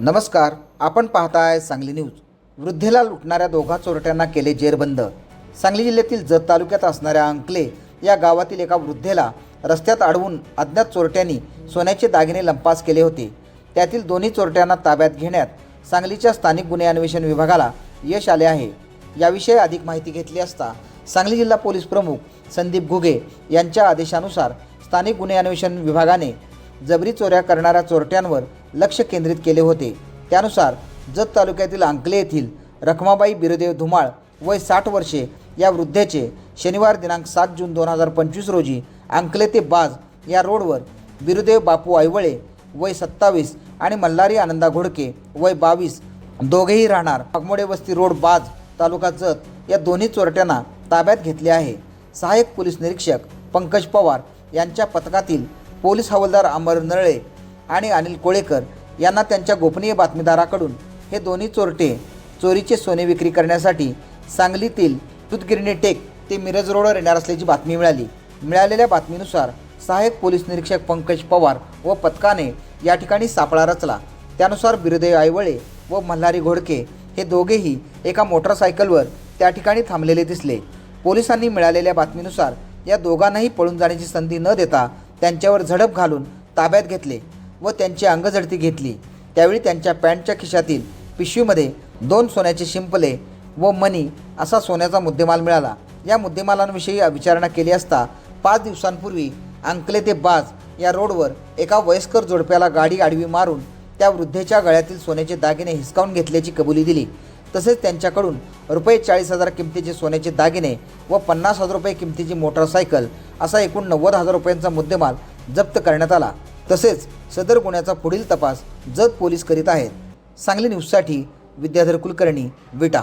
नमस्कार आपण पाहताय सांगली न्यूज. वृद्धेला लुटणाऱ्या दोघा चोरट्यांना केले जेरबंद. सांगली जिल्ह्यातील जत तालुक्यात असणाऱ्या अंकले या गावातील एका वृद्धेला रस्त्यात अडवून अज्ञात चोरट्यांनी सोन्याचे दागिने लंपास केले होते. त्यातील दोन्ही चोरट्यांना ताब्यात घेण्यात सांगलीच्या स्थानिक गुन्हे अन्वेषण विभागाला यश आले आहे. याविषयी अधिक माहिती घेतली असता सांगली जिल्हा पोलीस प्रमुख संदीप घुगे यांच्या आदेशानुसार स्थानिक गुन्हे अन्वेषण विभागाने जबरी चोऱ्या करणाऱ्या चोरट्यांवर लक्ष केंद्रित केले होते. त्यानुसार जत तालुक्यातील अंकले येथील रखमाबाई बिरदेव धुमाळ वय साठ वर्षे या वृद्धेचे शनिवार दिनांक सात जून दोन हजार पंचवीस रोजी अंकले ते बाज या रोडवर बिरुदेव बापू आयवळे वय सत्तावीस आणि मल्हारी आनंदा घोडके वय बावीस दोघेही राहणार. वाघमोडे वस्ती रोड बाज तालुका जत या दोन्ही चोरट्यांना ताब्यात घेतले आहे. सहाय्यक पोलीस निरीक्षक पंकज पवार यांच्या पथकातील पोलीस हवालदार अमर नरळे आणि अनिल कोळेकर यांना त्यांच्या गोपनीय बातमीदाराकडून हे दोन्ही चोरटे चोरीचे सोने विक्री करण्यासाठी सांगलीतील तुतगिरणी टेक ते मिरज रोडवर येणार असल्याची बातमी मिळाली. मिळालेल्या बातमीनुसार सहाय्यक पोलीस निरीक्षक पंकज पवार व पथकाने या ठिकाणी सापळा रचला. त्यानुसार बिरदेव आयवळे व मल्हारी घोडके हे दोघेही एका मोटरसायकलवर त्या ठिकाणी थांबलेले दिसले. पोलिसांनी मिळालेल्या बातमीनुसार या दोघांनाही पळून जाण्याची संधी न देता त्यांच्यावर झडप घालून ताब्यात घेतले. व त्यांची अंगझडती घेतली. त्यावेळी त्यांच्या पॅन्टच्या खिशातील पिशवीमध्ये दोन सोन्याचे शिंपले व मनी असा सोन्याचा मुद्देमाल मिळाला. या मुद्देमालांविषयी विचारणा केली असता पाच दिवसांपूर्वी अंकले ते बाज या रोडवर एका वयस्कर जोडप्याला गाडी आडवी मारून त्या वृद्धेच्या गळ्यातील सोन्याचे दागिने हिसकावून घेतल्याची कबुली दिली. तसेच त्यांच्याकडून रुपये चाळीस हजार किमतीचे सोन्याचे दागिने व पन्नास हजार रुपये किमतीची मोटरसायकल असा एकूण नव्वद हजार रुपयांचा मुद्देमाल जप्त करण्यात आला. तसेच सदर गुन्ह्याचा पुढील तपास जत पोलीस करीत आहेत. सांगली न्यूजसाठी विद्याधर कुलकर्णी विटा.